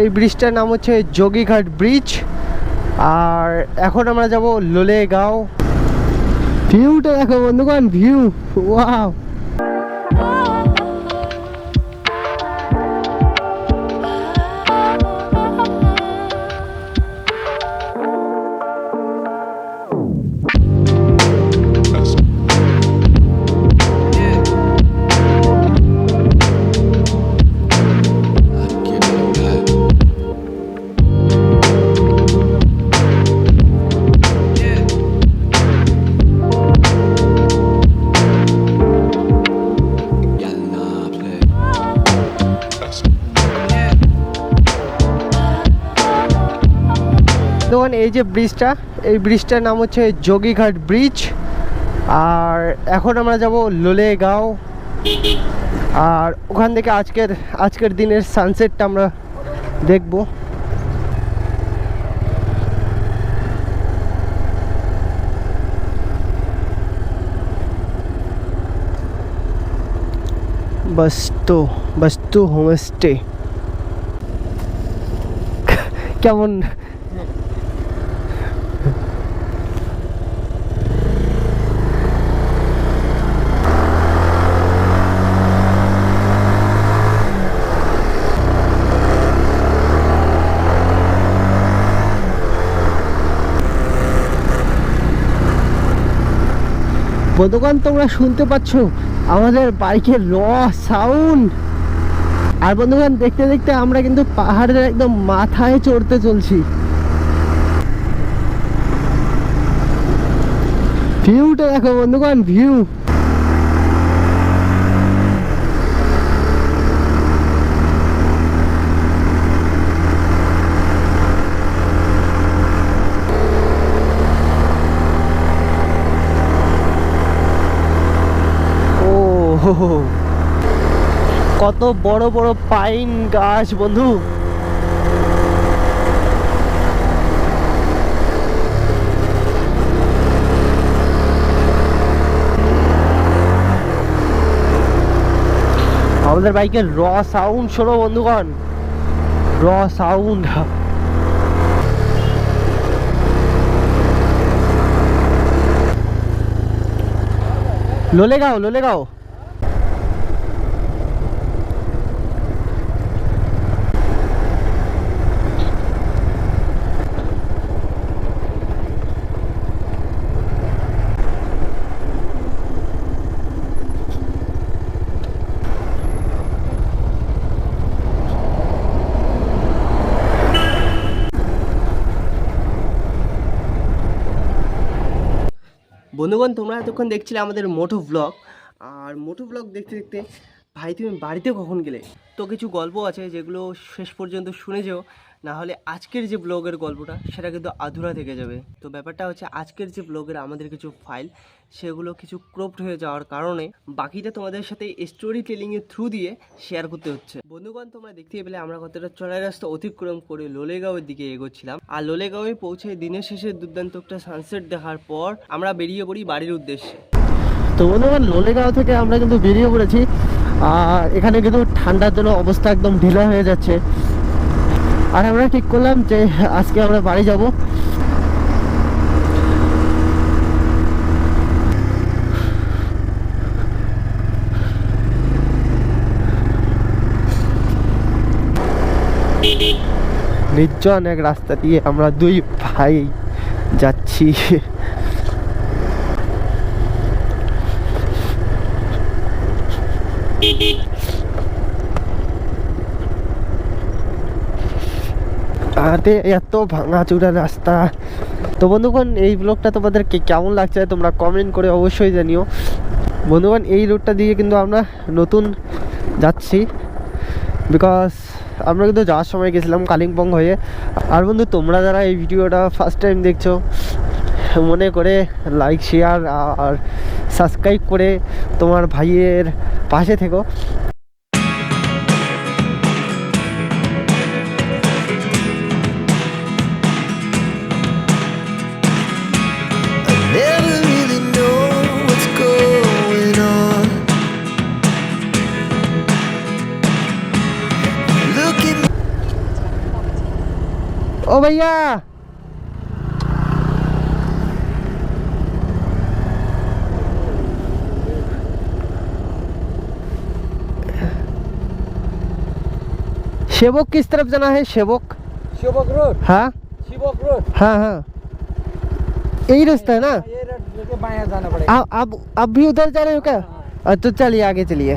এই ব্রিজটার নাম হচ্ছে যোগীঘাট ব্রিজ। আর এখন আমরা যাব লোলেগাঁও। ভিউটা দেখো বন্ধুগণ, ভিউ, ওয়াও। দেখুন এই যে ব্রিজটা, এই ব্রিজটার নাম হচ্ছে যোগীঘাট ব্রিজ। আর এখন আমরা যাব লোলেগাঁও। আর ওখান থেকে আজকের আজকের দিনের সানসেটটা আমরা দেখব। বস্তু বস্তু হোমস্টে কেমন বন্ধুগণ তোমরা শুনতে পাচ্ছ আমাদের বাইকের র সাউন্ড। আর বন্ধুগান দেখতে দেখতে আমরা কিন্তু পাহাড়ের একদম মাথায় চড়তে চলছি। ভিউটা দেখো বন্ধুগান ভিউ। কত বড় বড় পাইন গাছ, বন্ধু। আমাদের বাইকের র সাউন্ড শোনো, বন্ধুগণ। র সাউন্ড লোলেগাঁও লোলেগাঁও। বন্ধুগণ তোমরা এতক্ষণ দেখছিলে আমাদের মোটো ব্লগ আর মোটো ব্লগ দেখতে দেখতে ভাই, তুমি বাড়িতে কখন গেলে? তো কিছু গল্প আছে যেগুলো শেষ পর্যন্ত শুনে যেও। না হলে আজকের যে ব্লগের গল্পটা, সেটা কিন্তু আধুরা থেকে যাবে। তো ব্যাপারটা হচ্ছে, আজকের যে ব্লগের আমাদের কিছু ফাইল, সেগুলো কিছু ক্রপড হয়ে যাওয়ার কারণে বাকিটা তোমাদের সাথে স্টোরি টেলিংয়ের থ্রু দিয়ে শেয়ার করতে হচ্ছে। বন্ধুগণ, তোমরা দেখতে পেলে, আমরা কতটা চড়াই রাস্তা অতিক্রম করে লোলেগাঁওয়ের দিকে এগোচ্ছিলাম। আর লোলেগাঁওয়ে পৌঁছে দিনের শেষে দুর্দান্ত একটা সানসেট দেখার পর আমরা বেরিয়ে পড়ি বাড়ির উদ্দেশ্যে। তো বন্ধুগণ লোলেগাঁও থেকে আমরা কিন্তু বেরিয়ে পড়েছি। আর এখানে কিন্তু ঠান্ডার জন্য অবস্থা একদম ঢিলা হয়ে যাচ্ছে। আর আমরা ঠিক করলাম যে আজকে আমরা বাড়ি যাব। নির্জন এক রাস্তা দিয়ে আমরা দুই ভাই যাচ্ছি। আরে এত ভাঙাচুরা রাস্তা। তো বন্ধুগণ, এই ব্লগটা তোমাদেরকে কেমন লাগছে তোমরা কমেন্ট করে অবশ্যই জানিও। বন্ধুগণ, এই রুটটা দিয়ে কিন্তু আমরা নতুন যাচ্ছি। বিকজ আমরা কিন্তু যাওয়ার সময় গেছিলাম কালিম্পং হয়ে। আর বন্ধু, তোমরা যারা এই ভিডিওটা ফার্স্ট টাইম দেখছ, মনে করে লাইক শেয়ার আর সাবস্ক্রাইব করে তোমার ভাইয়ের পাশে থেকো Never really सेवक किस तरफ़ जाना है? सेवक शिवक रोड। हाँ। शेवक रोड। हाँ हाँ। यही रास्ता है ना? ये जाना पड़ेगा। आप आप भी उधर जा रहे हो क्या? अच्छा, तो चलिए आगे चलिए।